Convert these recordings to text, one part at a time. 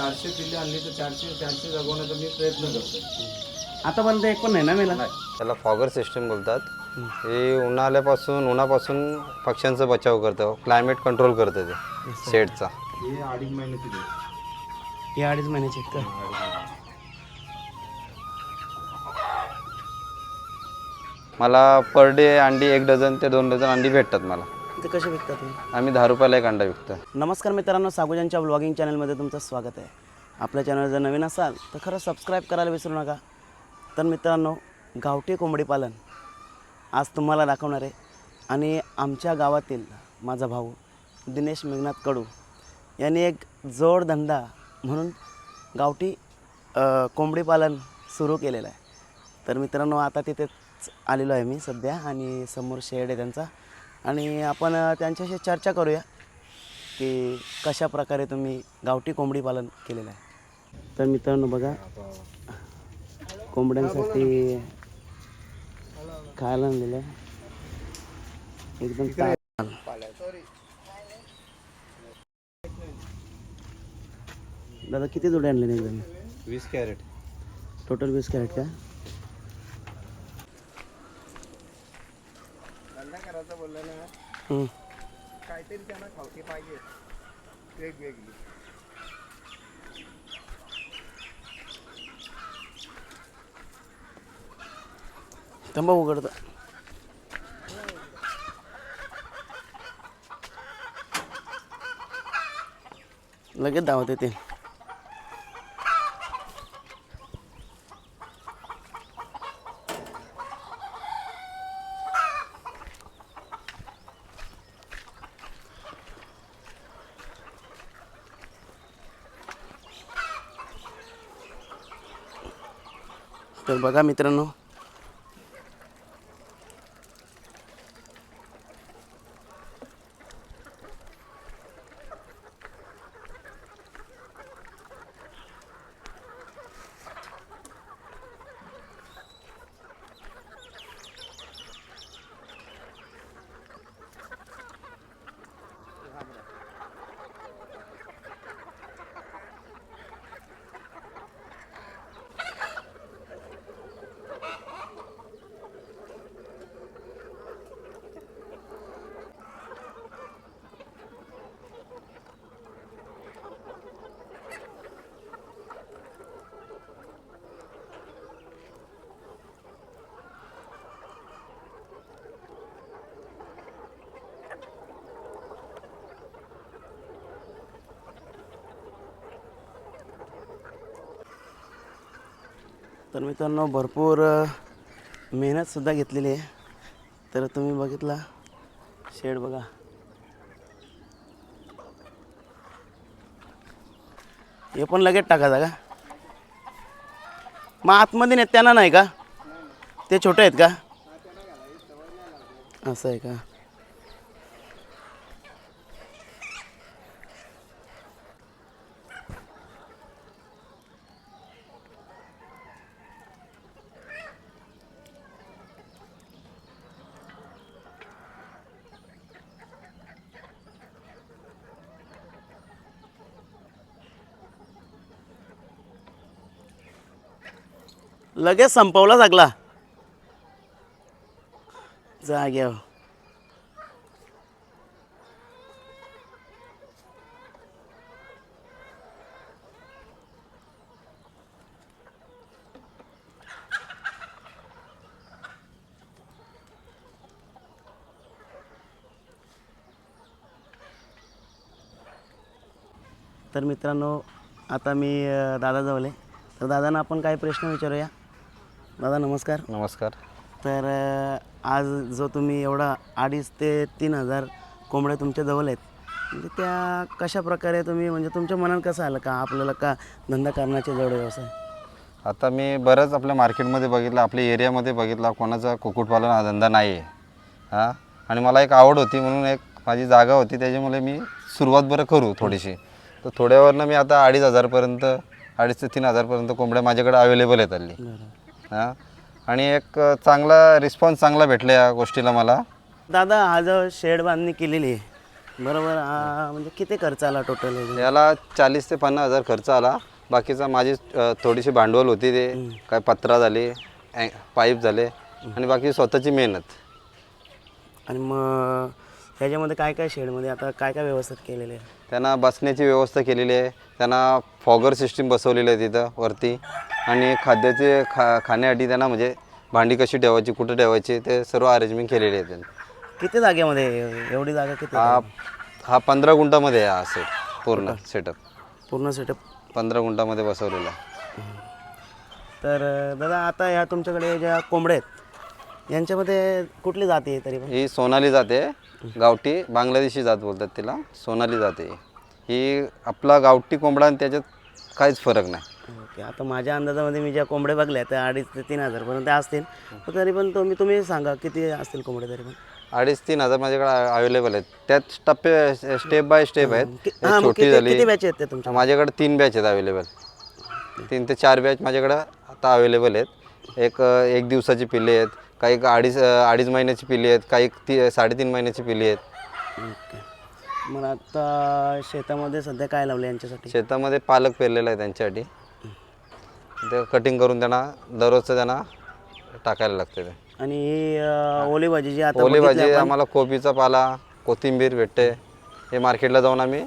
चारशे पिल्ले आणली तर चारशे चारशे जगवण्याचा मी प्रयत्न करतो. आतापर्यंत एक पण नाही ना मेला? त्याला फॉगर सिस्टम बोलतात. हे उन्हाळ्यापासून उन्हापासून पक्ष्यांचा बचाव करतं. क्लायमेट कंट्रोल करतं ते शेडचा. हे अडीच महिन्याची देत हे अडीच महिन्याचे आहेत का? मला पर डे अंडी एक डझन ते दोन डझन अंडी भेटतात मला. ते कसे विकतात हे आम्ही दहा रुपयाला एक अंडा विकतो नमस्कार मित्रांनो सागुजांच्या ब्लॉगिंग चॅनलमध्ये तुमचं स्वागत आहे. आपल्या चॅनल जर नवीन असाल तर खरं सबस्क्राईब करायला विसरू नका. तर मित्रांनो गावठी कोंबडी पालन आज तुम्हाला दाखवणार आहे. आणि आमच्या गावातील माझा भाऊ दिनेश मेघनाथ कडू यांनी एक जोडधंदा म्हणून गावठी अ, कोंबडी पालन सुरू केलेलं आहे. तर मित्रांनो आता तिथेच आलेलो आहे मी सध्या आणि समोर शेड आहे त्यांचा. आणि आपण त्यांच्याशी चर्चा करूया की कशा प्रकारे तुम्ही गावठी कोंबडी पालन केलेलं आहे. तर मित्रांनो बघा कोंबड्यांसाठी खायला आणलेलं आहे. एकदम दादा किती जोडे आणले एकदम? वीस कॅरेट. टोटल वीस कॅरेट का? हम्म. काहीतरी त्यांना खावते पाहिजे. वेगवेगळी. थांबा उघडतं. लगेच धावत येते तर बघा मित्रांनो तर मित्रांनो भरपूर मेहनतसुद्धा घेतलेली आहे. तर तुम्ही बघितला शेड बघा. हे पण लगेच टाकायचा का? मग आतमध्ये नेत त्यांना नाही का? ते छोटे आहेत का? असं आहे का? लगेच संपवला सगळा. जाग्यावर हो. तर मित्रांनो आता मी दादा जवळ आहे. तर दादांना आपण काय प्रश्न विचारूया. दादा नमस्कार. नमस्कार. तर आज जो तुम्ही एवढा अडीच ते तीन हजार कोंबड्या तुमच्या जवळ आहेत म्हणजे त्या कशा प्रकारे तुम्ही म्हणजे तुमच्या मनात कसं आलं का? आपल्याला का धंदा करण्याचे जवळ व्यवसाय? आता मी बरंच आपल्या मार्केटमध्ये बघितलं आपल्या एरियामध्ये बघितला कोणाचा कुक्कुटपालन हा धंदा नाही आहे. हां? आणि मला एक आवड होती म्हणून एक माझी जागा होती त्याच्यामुळे मी सुरुवात बरं करू थोडीशी. तर थोड्यावरनं मी आता अडीच हजारपर्यंत अडीच ते तीन हजारपर्यंत कोंबड्या माझ्याकडे अवेलेबल आहेत हल्ली. हां. आणि एक चांगला रिस्पॉन्स चांगला भेटला या गोष्टीला मला. दादा हा जो शेड बांधणी केलेली आहे बरोबर म्हणजे किती खर्च आला टोटल याला चाळीस ते पन्नास हजार खर्च आला. बाकीचा माझी अ, थोडीशी भांडवल होती ते. काय पत्रा झाली पाईप झाले आणि बाकी स्वतःची मेहनत. आणि मग ह्याच्यामध्ये काय काय शेडमध्ये आता काय काय व्यवस्थित केलेले आहे? त्यांना बसण्याची व्यवस्था केलेली आहे. त्यांना फॉगर सिस्टीम बसवलेली आहे तिथं वरती. आणि खाद्याचे खा खाण्यासाठी त्यांना म्हणजे भांडी कशी ठेवायची कुठं ठेवायची ते सर्व अरेंजमेंट केलेली आहे त्यांनी. किती जागेमध्ये एवढी जागा किती हा हा पंधरा गुंठामध्ये आहे हा सेट पूर्ण सेटअप पूर्ण सेटअप पंधरा गुंठामध्ये बसवलेला आहे. तर दादा आता ह्या तुमच्याकडे ज्या कोंबड्या आहेत यांच्यामध्ये कुठली जाती आहे तरी पण? ही सोनाली जाते गावठी बांगलादेशी जात बोलतात तिला सोनाली जाते ही आपला गावठी कोंबडा आणि त्याच्यात काहीच फरक नाही. ओके आता माझ्या अंदाजामध्ये मी ज्या कोंबड्या बघल्या त्या अडीच ते तीन हजारपर्यंत असतील. तर तरी पण तुम्ही तुम्ही सांगा किती असतील कोंबडे तरी पण? अडीच तीन हजार माझ्याकडे अवेलेबल आहेत. त्यात टप्पे स्टेप बाय स्टेप आहेत. कि- एक मग छोटी किती झाली. आहेत त्या तुमच्या? माझ्याकडे तीन बॅच आहेत अवेलेबल तीन ते चार बॅच माझ्याकडं आता अवेलेबल आहेत. एक अ, एक दिवसाची पिल्ले आहेत. काही अडीच अडीच महिन्याची पिल्ली आहेत काही ती साडेतीन महिन्याची पिल्ली आहेत. ओके. मग आता शेतामध्ये सध्या काय लावलं यांच्यासाठी? शेतामध्ये पालक पेरलेला आहे त्यांच्यासाठी. ते कटिंग करून त्यांना दररोजचं त्यांना टाकायला लागते ते. आणि ही ओली भाजी जी आता ओली भाजी आम्हाला कोबीचा पाला कोथिंबीर भेटते. हे मार्केटला जाऊन आम्ही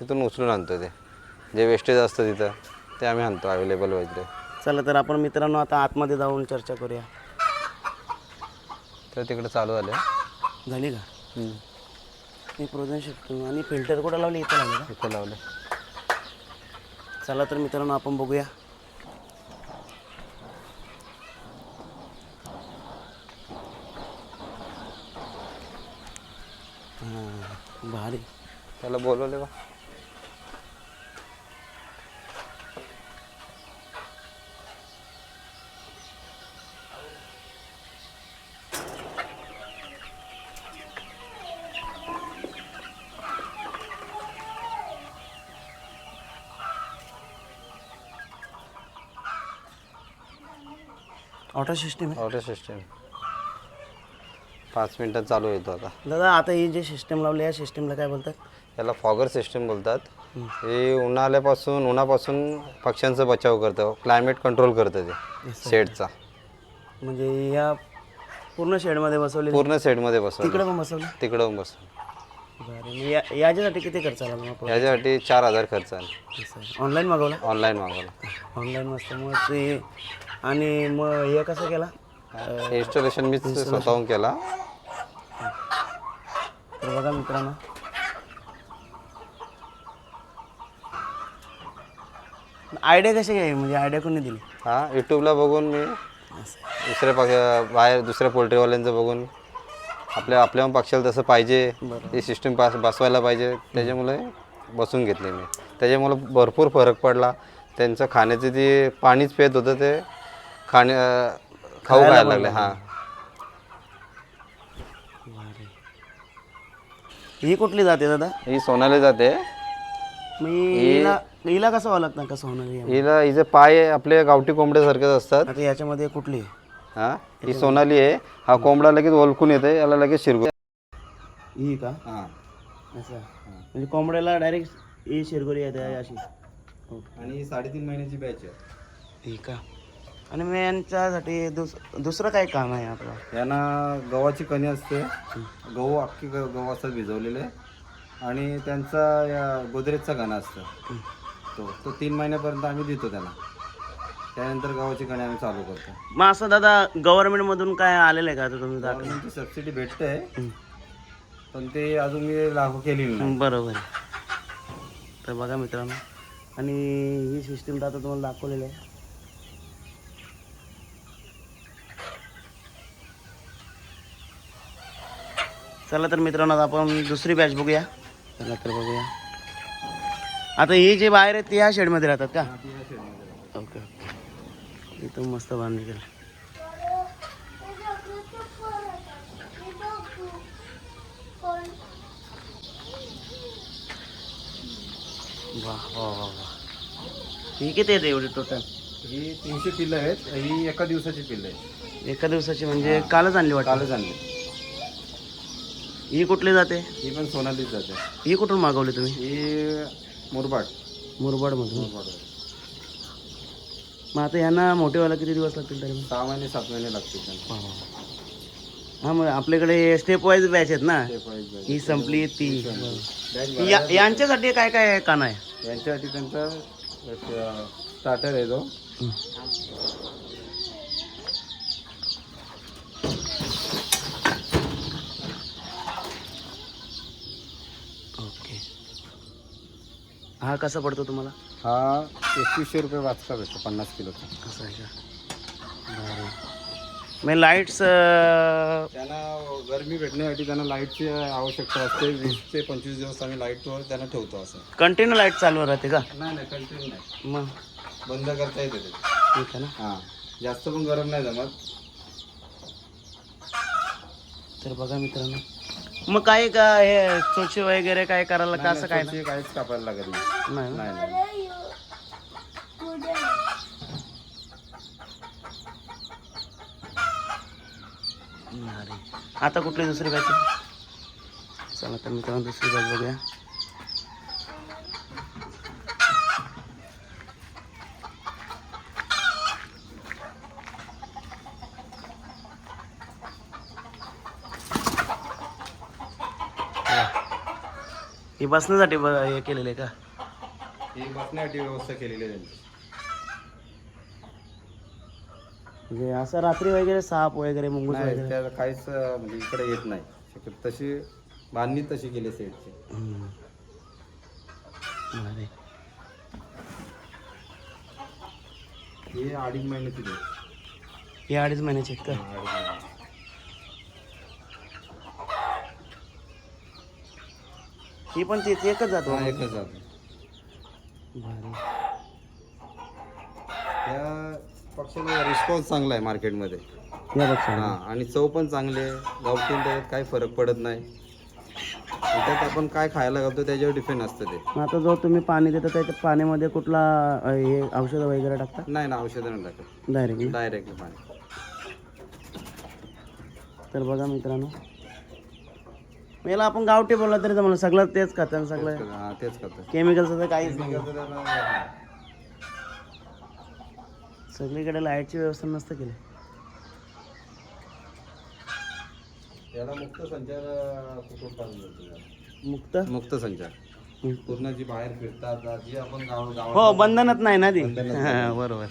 तिथून उचलून आणतो ते. जे वेस्टेज असतं तिथं ते आम्ही आणतो अवेलेबल वगैरे. चला तर आपण मित्रांनो आता आतमध्ये जाऊन चर्चा करूया. तर तिकडे चालू झाले. झाली का? मी प्रोजन शिकतो. आणि फिल्टर कुठं लावली? इथं लावली का? इथे लावले. चला तर मित्रांनो आपण बघूया. हां, भारी. त्याला बोलवले बा ऑटो सिस्टीम आहे? ऑटो सिस्टम पाच मिनटात चालू येतो आता. दादा आता ही जी सिस्टम लावली या सिस्टमला काय बोलतात? याला फॉगर सिस्टम बोलतात. हे उन्हाळ्यापासून उन्हापासून पक्ष्यांचा बचाव करतं क्लायमेट कंट्रोल करतं ते शेडचा. म्हणजे या पूर्ण शेडमध्ये बसवले पूर्ण सेटमध्ये बसवलं तिकडे पण बसवलं? तिकडं बसवलं. बरं मग या याच्यासाठी किती खर्च आला मग याच्यासाठी चार हजार खर्च आला. ऑनलाईन मागवला? ऑनलाईन मागवला. ऑनलाईन मस्त. मग ते आणि मग हे कसं केला? इन्स्टॉलेशन मीच स्वतःहून केला. तर बघा मित्रांनो. आयडिया कशी घ्यावी म्हणजे आयडिया कोणी दिली? हा यूट्यूबला बघून मी दुसऱ्या पक्ष बाहेर दुसऱ्या पोल्ट्रीवाल्यांचं बघून आपल्या आपल्या पक्षाला तसं पाहिजे ही सिस्टीम पास बसवायला पाहिजे त्याच्यामुळे बसून घेतले मी. त्याच्यामुळे भरपूर फरक पडला. त्यांचं खाण्याचं जे पाणीच पेत होतं ते खाणे अं, खाऊ खायला लागले हां. ही कुठली जाते दादा? ही सोनाली जाते. मग हिला हिला कसं व्हावं लागतं कसं होणार हे? हिला हिचे पाय आपले गावठी कोंबड्यासारखेच असतात. आता याच्यामध्ये कुठली? हां? ही सोनाली आहे. हा कोंबडा लगेच ओळखून येते याला लगेच शिरगू ही का? हां. असं. म्हणजे कोंबड्याला डायरेक्ट ही शिरगोरी येते अशी. आणि साडेतीन महिन्याची बॅच आहे. ही का? आणि मग यांच्यासाठी दुस दुसरं काय काम आहे आपलं. यांना गव्हाची कणी असते. गहू अख्खी ग- गहू असतात भिजवलेले. आणि त्यांचा या गोदरेजचा गाणं असतं. तो तो तीन महिन्यापर्यंत आम्ही देतो त्यांना. त्यानंतर गव्हाची कणी आम्ही चालू करतो. मग असं दादा गव्हर्नमेंटमधून काय आलेलं आहे का आता तुम्ही दाखल गव्हर्नमेंटची सबसिडी भेटते. पण ते अजून मी लागू केलेली नाही. बरोबर आहे. तर बघा मित्रांनो. आणि ही सिस्टीम आता तुम्हाला दाखवलेली आहे. चला तर मित्रांनो आपण दुसरी बॅच बघूया. चला तर बघूया. आता ही जी बाहेर आहेत ती ह्या शेडमध्ये राहतात का? ओके ओके इथं मस्त बांधणी केलं वा वा वा वा. ही किती येते एवढी टोटल ही तीनशे पिल्लं आहेत. ही एका दिवसाची पिल्लं आहेत. एका दिवसाची म्हणजे कालच आणली वाटतं? कालच आणली. ही कुठली जाते? ही पण सोनालीच जाते. ही कुठून मागवली तुम्ही? ही मुरबाड. मुरबाडमधून मुरबाड. मग आता यांना मोठे व्हायला किती दिवस लागतील तरी? सहा महिने सात महिने लागतील त्यांना. हां मग आपल्याकडे स्टेप वाईज बॅच आहेत ना? ते पाहिजे पाहिजे. ही संपली ती. बॅग या- यांच्यासाठी काय काय कान आहे? यांच्यासाठी त्यांचा स्टार्टर आहे तो ओके हा कसा पडतो तुम्हाला? हा एकवीसशे रुपये वाचता भेटतो पन्नास किलोचा असं आहे का? बरं. मग लाईट्स त्यांना गरमी भेटण्यासाठी त्यांना लाईटची आवश्यकता असते. वीस ते पंचवीस दिवस आम्ही लाईटवर त्यांना ठेवतो असं. कंटिन्यू लाइट चालू राहते का? नाही नाही कंटिन्यू नाही. मग? बंद करता येते ते. ठीक आहे ना? हां जास्त पण गरम नाही जमत. तर बघा मित्रांनो मग काय का हे चोची वगैरे काय करायला का असं काय नाही, काहीच कापायला लागत नाही. नाही ना? नाही नाही. अरे आता कुठली दुसरी बॅच चला तर मित्रांनो दुसरी बॅच बघूया. बसण्यासाठी ब- हे केलेलं आहे का? ही बसण्यासाठी व्यवस्था केलेली आहे त्यांची. म्हणजे असं रात्री वगैरे साप वगैरे मुंगूस नाही वगैरे? त्याला काहीच अं, म्हणजे इकडे येत नाही. शक्यतो तशी बांधणी तशी केली सेटची हम्म. ही अडीच महिन्याची आहे. हे अडीच महिन्याचे आहेत का? अडीच महिन्याची. ही पण तीच एकच जातो हा एकच जातो. भारी त्या पक्षाचा रिस्पॉन्स चांगला आहे मार्केटमध्ये या हा आणि चव पण चांगली आहे. गावठीन त्याच्यात काही फरक पडत नाही. त्यात आपण काय खायला घालतो त्याच्यावर डिपेंड असतं ते. मग आता जो तुम्ही पाणी देता त्याच्या पाण्यामध्ये कुठला अ, हे औषधं वगैरे टाकता? नाही ना औषधं नाही टाकत. डायरेक्ट डायरेक्टली पाणी. तर बघा मित्रांनो मग याला आपण गावठी बोलला तरी जमलं. सगळं तेच खातं सगळं. हा तेच करतो केमिकलचं तर काहीच नाही. सगळीकडे लाईटची व्यवस्था नसतं केली. मुक्त संचार कुक्कुटपालन. मुक्त? मुक्त संचार. पूर्ण जी बाहेर फिरतात जी आपण गाव गावात हो बंधनच नाही ना ती. हा, बरोबर.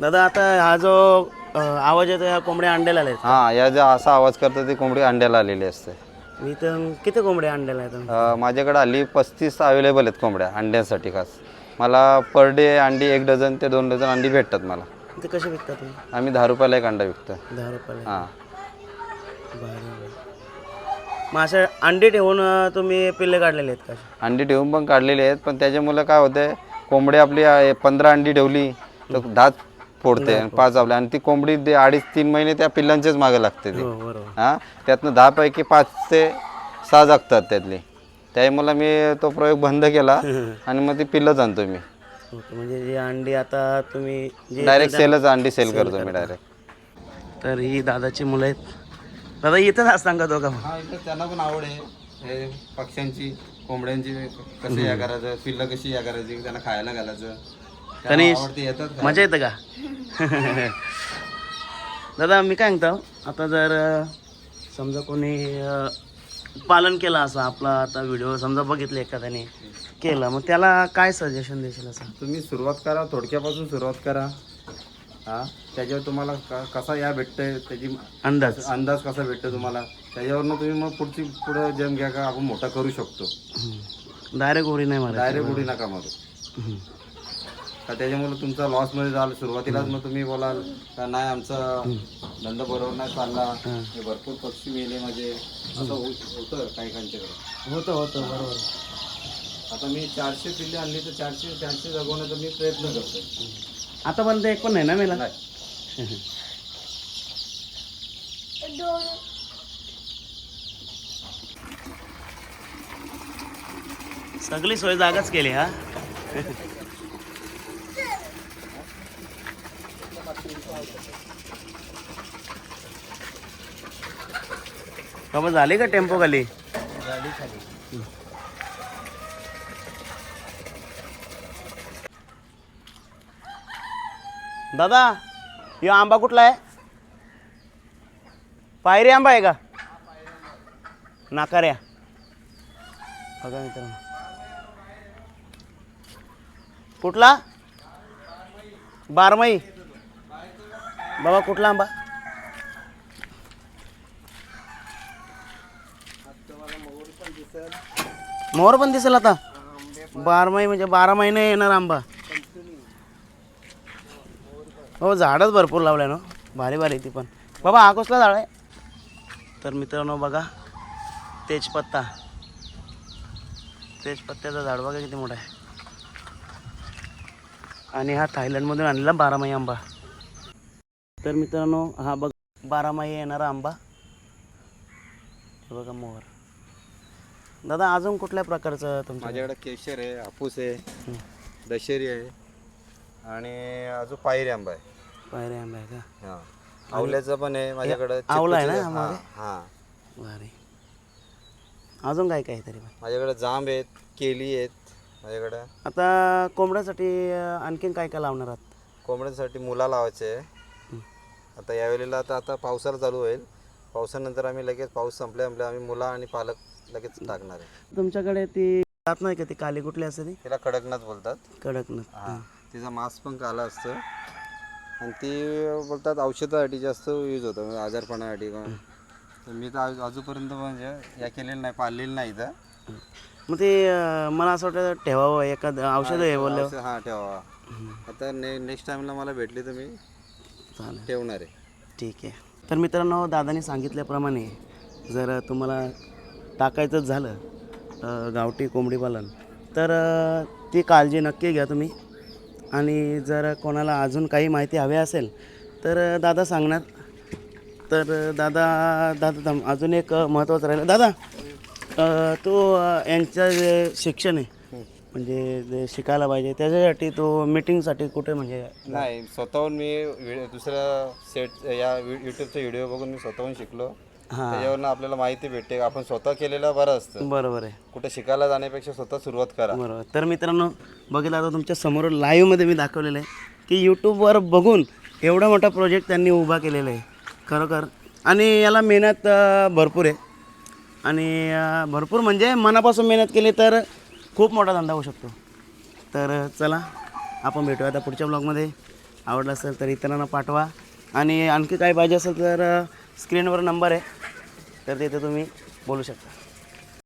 दादा आता हा जो आवाज येतो ह्या कोंबड्या अंड्याला आहेत हां या ज्या असा आवाज करतात ती कोंबडी अंड्याला आलेली असते. इथं किती कोंबड्या अंड्याला आहेत? अ, माझ्याकडे हल्ली पस्तीस अवेलेबल आहेत कोंबड्या अंड्यांसाठी खास. मला पर डे अंडी एक डझन ते दोन डझन अंडी भेटतात मला. ते कसे विकता तुम्ही? आम्ही दहा रुपयाला एक अंडा विकतो दहा रुपयाला हां. बरं मग असे अंडे ठेवून अ, तुम्ही पिल्ले काढलेले आहेत का अंडी ठेवून पण काढलेली आहेत पण त्याच्यामुळे काय होते कोंबडी आपली पंधरा अंडी ठेवली तर दहाच फोडते आणि पाच आपल्या आणि ती कोंबडी दे अडीच तीन महिने त्या पिल्लांचेच मागे लागते ती. हो बरोबर. हां? त्यातनं दहापैकी पाच ते सहा जगतात त्यातली. त्यामुळे मी तो प्रयोग बंद केला आणि मग ती पिल्लंच आणतो मी. ओके म्हणजे जी अंडी आता तुम्ही जे डायरेक्ट सेलच अंडी सेल करतो मी डायरेक्ट तर ही दादाची मुलं आहेत. दादा इथंच असताना का? दोघं हा इकडे त्यांना पण आवड आहे. हे पक्ष्यांची कोंबड्यांची कसं या करायचं पिल्लं कशी या करायची त्यांना खायला घालायचं. तनिष? मजा येतं का? दादा मी काय सांगतो आता जर समजा कोणी पालन केलं असं आपला आता व्हिडिओ समजा बघितले एखाद्याने केलं मग त्याला काय सजेशन देशील असं? तुम्ही सुरुवात करा थोडक्यापासून सुरुवात करा. हा? त्याच्यावर तुम्हाला क- कसा या भेटतंय त्याची अंदाज. अंदाज कसा भेटतो तुम्हाला? त्याच्यावरनं तुम्ही मग पुढची पुढं जेम घ्या का? आपण मोठा करू शकतो. डायरेक्ट उडी नाही मारायची. डायरेक्ट उडी नका मारू. का त्याच्यामुळे तुमचा लॉसमध्ये झाला. सुरुवातीलाच मग तुम्ही बोलाल का नाही आमचा धंदा बरोबर नाही चालला. हे. भरपूर पक्षी मेले म्हणजे असं होत होतं काही काहींच्याकडे होतं होतं बरोबर. आता मी चारशे पिल्ले आणली तर चारशे चारशे जगवण्याचा मी प्रयत्न करतोय. आतापर्यंत एक पण नाही ना मेला? नाही. सगळी सोय जागाच केली हा? बाबा झाली का टेम्पो खाली? दादा यो आंबा कुठला आहे? पायरी आंबा आहे का? नाकाऱ्या. बघा मित्रांनो. कुठला? बारमाई बाबा कुठला आंबा? मोर पण दिसेल आता. बारमाही म्हणजे बारा महिने येणार आंबा. हो झाडच भरपूर लावलंय ना. भारी भारी ती पण. बाबा हा कसला झाड आहे? तर मित्रांनो बघा तेजपत्ता. तेजपत्त्याचं झाड बघा किती मोठा आहे. आणि हा थायलंडमधून आणलेला बारामाही आंबा. तर मित्रांनो हा बघ बारामाही येणारा आंबा. बघा मोहर दादा अजून कुठल्या प्रकारचं तुमच्या माझ्याकडे केशर आहे हापूस आहे दशेरी आहे आणि अजून पायरी आंबा आहे. पायरे आंबा आहे का? हा. आवल्याचं पण आहे माझ्याकडे आवला आहे ना? हा हा. भारी. अजून काय काय तरी पण? माझ्याकडे जांब आहेत केली आहेत माझ्याकडे. आता कोंबड्यासाठी अं, आणखीन काय काय लावणार आहात? कोंबड्यांसाठी मुला लावायचे आहे. आता यावेळेला आता आता पावसाला चालू होईल. पावसानंतर आम्ही लगेच पाऊस संपल्या संपल्या आम्ही मुला आणि पालक लगेच टाकणार आहे. तुमच्याकडे ती जात नाही का ती काली कुठली असते ती? तिला कडकनाथ बोलतात. कडक न हा. तिचा मांस पण काला असतं. आणि ती बोलतात औषधासाठी जास्त यूज होतं म्हणजे आजारपणासाठी पण. तर मी तर आज- अजूनपर्यंत म्हणजे या केलेलं नाही पाळलेलं नाही इथं. मग ते अं, मला असं वाटतं ठेवावं एखादं औषध आहे बोललं औषध- हा ठेवा आता ने नेक्स्ट टाइमला मला भेटली तर मी चालेल. ठेवणार आहे. ठीक आहे. तर मित्रांनो दादाने सांगितल्याप्रमाणे जर तुम्हाला टाकायचंच झालं गावठी कोंबडी पालन. तर ती काळजी नक्की घ्या तुम्ही. आणि जर कोणाला अजून काही माहिती हवी असेल तर दादा सांगणार. तर दादा दादा थांब, अजून एक महत्त्वाचं राहिलं. दादा तो यांचं जे शिक्षण आहे म्हणजे जे शिकायला पाहिजे त्याच्यासाठी तो मीटिंगसाठी कुठे म्हणजे नाही स्वतःहून मी व्हिडिओ दुसऱ्या सेट या युट्यूबचा व्हिडिओ बघून मी स्वतःहून शिकलो. त्याच्यावरनं आपल्याला माहिती भेटते. आपण स्वतः केलेलं बरं असतं. बरोबर आहे. कुठे शिकायला जाण्यापेक्षा स्वतः सुरुवात करा. बरोबर. तर मित्रांनो बघितलं आता तुमच्यासमोर लाईव्हमध्ये मी दाखवलेलं आहे की यूट्यूबवर बघून एवढा मोठा प्रोजेक्ट त्यांनी उभा केलेला आहे. खरोखर. आणि याला मेहनत भरपूर आहे. आणि भरपूर म्हणजे मनापासून मेहनत केली तर खूप मोठा धंदा होऊ शकतो. तर चला आपण भेटूया आता पुढच्या ब्लॉगमध्ये आवडलं असेल तर इतरांना पाठवा. आणि आणखी काय पाहिजे असेल तर स्क्रीनवर नंबर आहे तर तिथे तुम्ही बोलू शकता.